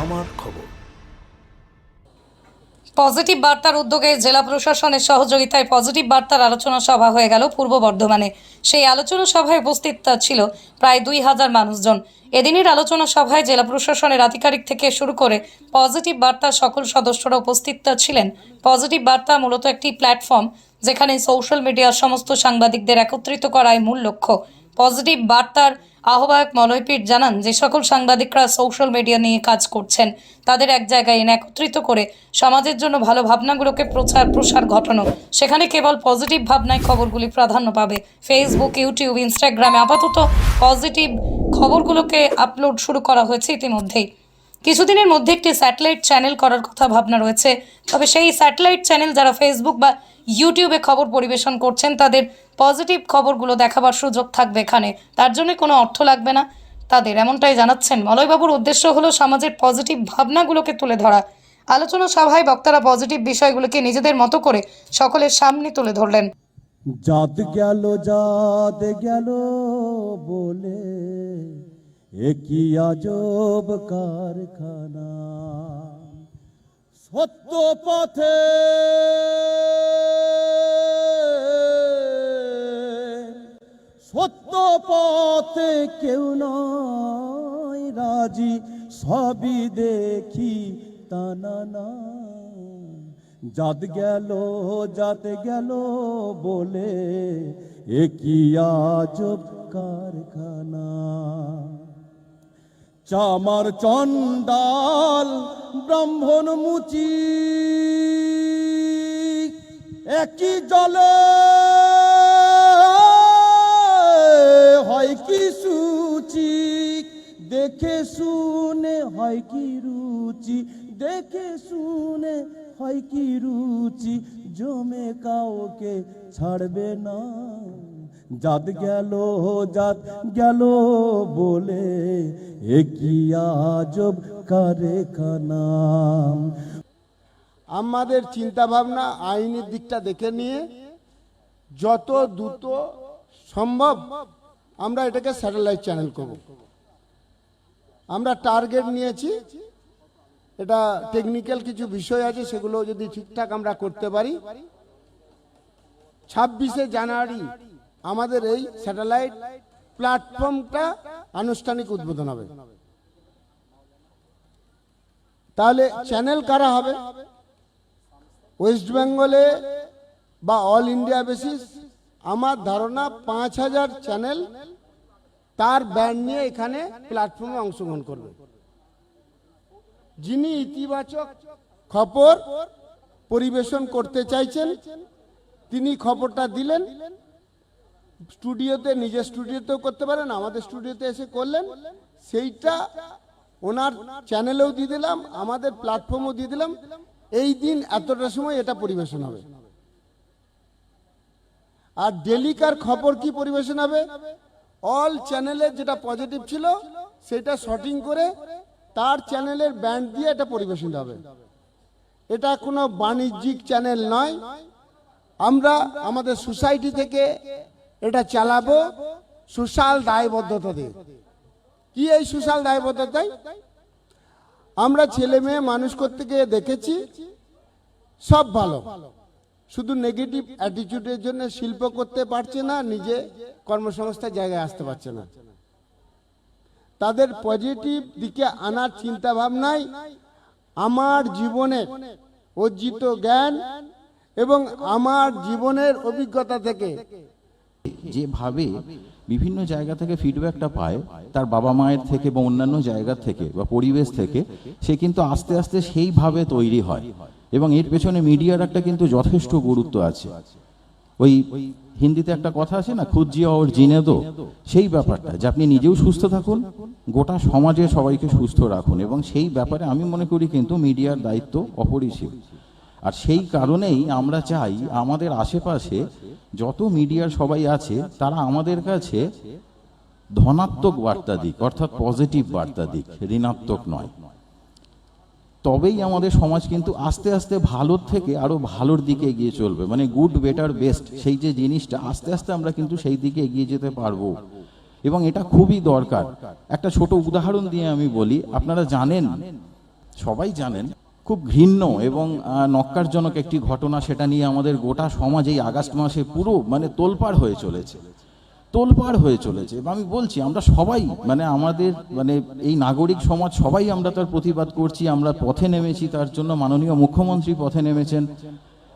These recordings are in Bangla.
আমার খবর। পজিটিভ বার্তার উদ্যোগে জেলা প্রশাসনের সহযোগিতায় পজিটিভ বার্তার আলোচনা সভা হয়ে গেল পূর্ব বর্ধমানে। সেই আলোচনা সভায় উপস্থিত ছিল প্রায় দুই হাজার মানুষজন। এদিনের আলোচনা সভায় জেলা প্রশাসনের আধিকারিক থেকে শুরু করে পজিটিভ বার্তার সকল সদস্যরা উপস্থিত ছিলেন। পজিটিভ বার্তা মূলত একটি প্ল্যাটফর্ম যেখানে সোশ্যাল মিডিয়ার সমস্ত সাংবাদিকদের একত্রিত করাই মূল লক্ষ্য। পজিটিভ বার্তার আহ্বায়ক মলয়পীঠ জানান, যে সকল সাংবাদিকরা সোশ্যাল মিডিয়া নিয়ে কাজ করছেন, তাদের এক জায়গায় এনে একত্রিত করে সমাজের জন্য ভালো ভাবনাগুলোকে প্রচার প্রসার ঘটানো। সেখানে কেবল পজিটিভ ভাবনায় খবরগুলি প্রাধান্য পাবে। ফেসবুক ইউটিউব ইনস্টাগ্রামে আপাতত পজিটিভ খবরগুলোকে আপলোড শুরু করা হয়েছে ইতিমধ্যেই। কিছুদিনের মধ্যে একটি স্যাটেলাইট চ্যানেল করার কথা ভাবনা রয়েছে। তবে সেই স্যাটেলাইট চ্যানেল যারা ফেসবুক বা ইউটিউবে খবর পরিবেশন করছেন, তাদের পজিটিভ খবরগুলো দেখাবার সুযোগ থাকবে এখানে। তার জন্য কোনো অর্থ লাগবে না। তাদের এমনটাই জানাচ্ছেন। মলয়বাবুর উদ্দেশ্য হলো সমাজের পজিটিভ ভাবনাগুলোকে তুলে ধরা। আলোচনা সভায় বক্তারা পজিটিভ বিষয়গুলোকে নিজেদের মতো করে সকলের সামনে তুলে ধরলেন। জাত গেল জাত গেল বলে, একই আজব কারখানা। সত্য পথে সত্য পথে কেউ নয় রাজি, সবই দেখি তানা জাত গেল জাত গেল বলে একই আজব কারখানা? চামার চণ্ডাল ব্রাহ্মণ মুচি, একই জলে হয় কি সুচি? দেখে শুনে হয় কি রুচি? দেখে শুনে হয় কি রুচি? জমে কাউকে ছাড়বে না। জাত গেল জাত গেল বলে একই আজব কারখানা? আমাদের চিন্তা ভাবনা আইনের দিকটা দেখে নিয়ে যত দ্রুত সম্ভব আমরা এটাকে স্যাটেলাইট চ্যানেল করব। আমরা টার্গেট নিয়েছি, এটা টেকনিক্যাল কিছু বিষয় আছে, সেগুলো যদি ঠিকঠাক আমরা করতে পারি। ছাব্বিশে জানুয়ারি আমাদের এই স্যাটেলাইট প্ল্যাটফর্মটা আনুষ্ঠানিক উদ্বোধন হবে। তাহলে চ্যানেল কারা হবে? ওয়েস্ট বেঙ্গলে বা অল ইন্ডিয়া বেসিস আমার ধারণা পাঁচ হাজার চ্যানেল তার ব্যান্ড নিয়ে এখানে প্ল্যাটফর্মে অংশগ্রহণ করবে। যিনি ইতিবাচক খবর পরিবেশন করতে চাইছেন, তিনি খবরটা দিলেন। স্টুডিওতে, নিজের স্টুডিওতেও করতে পারেন, আমাদের স্টুডিওতে এসে করলেন। সেইটা ওনার চ্যানেলেও দিয়ে দিলাম, আমাদের প্ল্যাটফর্মও দিয়ে দিলাম। এই দিন এতটা সময় এটা পরিবেশন হবে। আর ডেলিকার খবর কি পরিবেশন হবে? অল চ্যানেলে যেটা পজিটিভ ছিল, সেটা শটিং করে তার চ্যানেলের ব্যান্ড দিয়ে এটা পরিবেশন হবে। এটা কোনো বাণিজ্যিক চ্যানেল নয়। আমরা আমাদের সোসাইটি থেকে এটা চালাবো সোশ্যাল দায়বদ্ধতা দিয়ে। কি এই সোশ্যাল দায়বদ্ধতায়? আমরা ছেলে মেয়ে মানুষ করতে গিয়ে দেখেছি, সব ভালো। শুধু নেগেটিভ অ্যাটিটিউডের জন্য শিল্প করতে পারছে না, নিজে কর্মসংস্থার জায়গায় আসতে পারছে না। তাদের পজিটিভ দিকে আনার চিন্তা ভাবনায় আমার জীবনের অর্জিত জ্ঞান এবং আমার জীবনের অভিজ্ঞতা থেকে। যেভাবে বিভিন্ন জায়গা থেকে ফিডব্যাকটা পায়, তার বাবা মায়ের থেকে বা অন্যান্য জায়গা থেকে বা পরিবেশ থেকে, সে কিন্তু আস্তে আস্তে সেইভাবে তৈরি হয়। এবং এর পেছনে মিডিয়ার একটা কিন্তু যথেষ্ট গুরুত্ব আছে। ওই হিন্দিতে একটা কথা আছে না খুঁজিয়া ওর জিনে দো। সেই ব্যাপারটা, যে আপনি নিজেও সুস্থ থাকুন, গোটা সমাজে সবাইকে সুস্থ রাখুন। এবং সেই ব্যাপারে আমি মনে করি কিন্তু মিডিয়ার দায়িত্ব অপরিসীম। আর সেই কারণেই আমরা চাই আমাদের আশেপাশে যত মিডিয়ার সবাই আছে, তারা আমাদের কাছে ধনাত্মক বার্তা দিক, অর্থাৎ পজিটিভ বার্তা দিক, ঋণাত্মক নয়। তবেই আমাদের সমাজ কিন্তু আস্তে আস্তে ভালোর থেকে আরও ভালোর দিকে এগিয়ে চলবে। মানে গুড বেটার বেস্ট সেই যে জিনিসটা আস্তে আস্তে আমরা কিন্তু সেই দিকে এগিয়ে যেতে পারব। এবং এটা খুবই দরকার। একটা ছোট উদাহরণ দিয়ে আমি বলি, আপনারা জানেন, সবাই জানেন, খুব ঘৃণ্য এবং নক্কারজনক একটি ঘটনা সেটা নিয়ে আমাদের গোটা সমাজ এই আগস্ট মাসে পুরো মানে তোলপাড় হয়ে চলেছে। তোলপাড় হয়ে চলেছে। আমি বলছি, আমরা সবাই মানে আমাদের মানে এই নাগরিক সমাজ, সবাই আমরা তার প্রতিবাদ করছি, আমরা পথে নেমেছি, তার জন্য মাননীয় মুখ্যমন্ত্রী পথে নেমেছেন।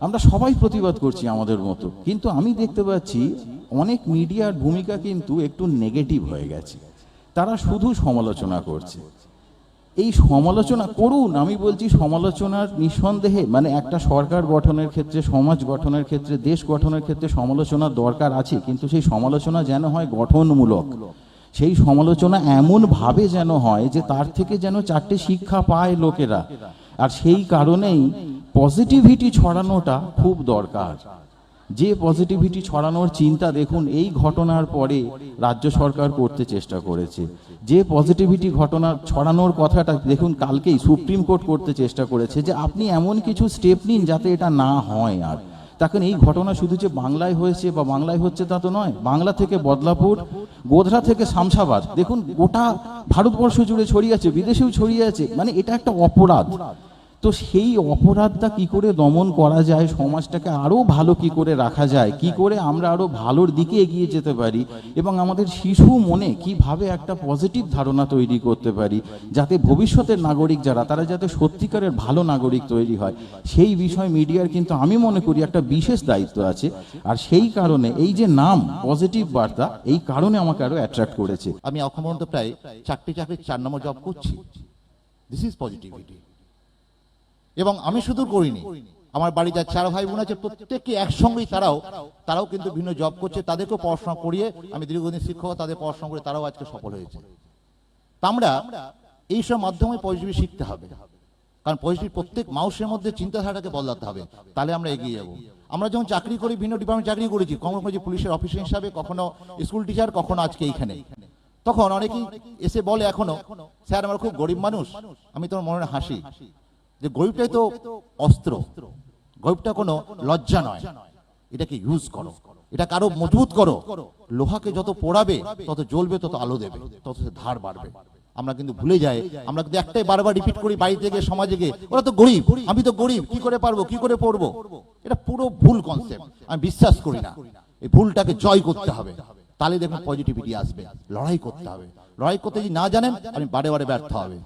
আমরা সবাই প্রতিবাদ করছি আমাদের মতো। কিন্তু আমি দেখতে পাচ্ছি, অনেক মিডিয়ার ভূমিকা কিন্তু একটু নেগেটিভ হয়ে গেছে। তারা শুধু সমালোচনা করছে। এই সমালোচনা করুন, আমি বলছি সমালোচনার নিঃসন্দেহে মানে একটা সরকার গঠনের ক্ষেত্রে, সমাজ গঠনের ক্ষেত্রে, দেশ গঠনের ক্ষেত্রে সমালোচনার দরকার আছে, কিন্তু সেই সমালোচনা যেন হয় গঠনমূলক। সেই সমালোচনা এমনভাবে যেন হয় যে তার থেকে যেন চারটে শিক্ষা পায় লোকেরা। আর সেই কারণেই পজিটিভিটি ছড়ানোটা খুব দরকার। যে পজিটিভিটি ছড়ানোর চিন্তা দেখুন, এই ঘটনার পরে রাজ্য সরকার করতে চেষ্টা করেছে। যে পজিটিভিটি ঘটনা ছড়ানোর কথাটা দেখুন, কালকেই সুপ্রিম কোর্ট করতে চেষ্টা করেছে যে আপনি এমন কিছু স্টেপ নিন যাতে এটা না হয় আর। তখন এই ঘটনা শুধু যে বাংলায় হয়েছে বা বাংলায় হচ্ছে তা তো নয়, বাংলা থেকে বদলাপুর, গোধরা থেকে শামসাবাদ। দেখুন, গোটা ভারতবর্ষ জুড়ে ছড়িয়ে আছে, বিদেশেও ছড়িয়ে আছে। মানে এটা একটা অপরাধ। তো সেই অপরাধটা কি করে দমন করা যায়? সমাজটাকে আরও ভালো কি করে রাখা যায়? কি করে আমরা আরও ভালোর দিকে এগিয়ে যেতে পারি? এবং আমাদের শিশু মনে কীভাবে একটা পজিটিভ ধারণা তৈরি করতে পারি? যাতে ভবিষ্যতের নাগরিক যারা, তারা যাতে সত্যিকারের ভালো নাগরিক তৈরি হয়। সেই বিষয় মিডিয়ার কিন্তু আমি মনে করি একটা বিশেষ দায়িত্ব আছে। আর সেই কারণে এই যে নাম পজিটিভ বার্তা, এই কারণে আমাকে আরও অ্যাট্রাক্ট করেছে। আমি পর্যন্ত প্রায় চারটি চাকরির চার নম্বর জব করছি। দিস ইজ পজিটিভিটি এবং আমি শুধু করিনি। আমার বাড়ি যা চার ভাই বোন আছে, প্রত্যেককে একসঙ্গেই তারাও তারাও কিন্তু ভিন্ন জব করছে, তাদেরকেও পড়াশোনা করিয়ে আমি দীর্ঘদিন শিক্ষক, তাদের পড়াশোনা করে তারাও আজকে সফল হয়েছে। তা আমরা এইসব মাধ্যমে পজিটিভ শিখতে হবে। কারণ পজিটিভ প্রত্যেক মানুষের মধ্যে চিন্তাধারাটাকে বদলাতে হবে। তাহলে আমরা এগিয়ে যাব। আমরা যখন চাকরি করি ভিন্ন ডিপার্টমেন্ট চাকরি করেছি, কখনো করেছি পুলিশের অফিসার হিসাবে, কখনো স্কুল টিচার কখনো আজকে এইখানে। তখন অনেকেই এসে বলে এখনও, স্যার, আমরা খুব গরিব মানুষ, আমি তোমার মনে হাসি। যে গরিবটাই তো অস্ত্র গরিবটা কোনো লজ্জা নয়। এটাকে ইউজ করো। এটা কারও মজবুত করো। লোহাকে যত পোড়াবে তত জ্বলবে তত আলো দেবে তত ধার বাড়বে। আমরা কিন্তু ভুলে যাই। আমরা কিন্তু একটাই বারবার রিপিট করি বাড়িতে গিয়ে সমাজে গিয়ে। ওরা তো গরিব। আমি তো গরিব। কি করে পারব? কি করে পড়ব? এটা পুরো ভুল কনসেপ্ট আমি বিশ্বাস করি না। এই ভুলটাকে জয় করতে হবে। তাহলে দেখুন পজিটিভিটি আসবে। লড়াই করতে হবে। লড়াই করতে যদি না জানেন আপনি বারে বারে ব্যর্থ হবে।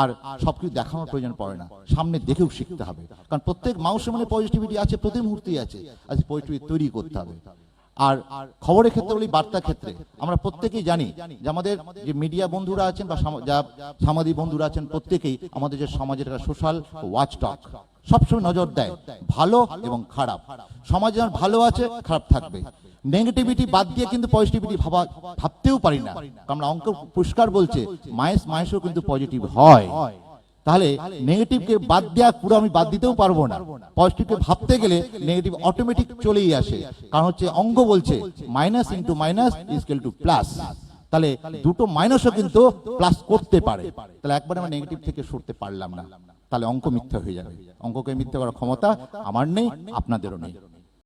আর সবকিছু দেখানোর প্রয়োজন পড়ে না। সামনে দেখেও শিখতে হবে। কারণ প্রত্যেক মানুষের মনে পজিটিভিটি আছে প্রতি মুহূর্তেই আছে। আজ পজিটিভিটি তৈরি করতে হবে। আর খবরের ক্ষেত্রে বলি, বার্তার ক্ষেত্রে। আমরা প্রত্যেকেই জানি যে আমাদের যে মিডিয়া বন্ধুরা আছেন বা যা সামাজিক বন্ধুরা আছেন, প্রত্যেকেই আমাদের যে সমাজের একটা সোশ্যাল ওয়াচ টক সবসময় নজর দেয়, ভালো এবং খারাপ। সমাজে ভালো আছে, খারাপ থাকবে। নেগেটিভিটি বাদ দিয়ে কিন্তু পজিটিভিটি ভাবা, ভাবতেও পারি না। কারণ অঙ্ক পুরস্কার বলছে মায়েস মায়েসও কিন্তু পজিটিভ হয়। তাহলে নেগেটিভকে বাদ দেওয়া পুরো আমি বাদ দিতেও পারব না। পজিটিভকে ভাবতে গেলে নেগেটিভ অটোমেটিক চলেই আসে। কারণ হচ্ছে অঙ্ক বলছে minus into minus is equal to plus তাহলে দুটো মাইনাসও কিন্তু প্লাস করতে পারে। তাহলে একবার আমরা নেগেটিভ থেকে সরতে পারলাম না। তাহলে অঙ্ক মিথ্যা হয়ে যাবে। অঙ্ককে মিথ্যা করার ক্ষমতা আমার নেই, আপনাদেরও নেই।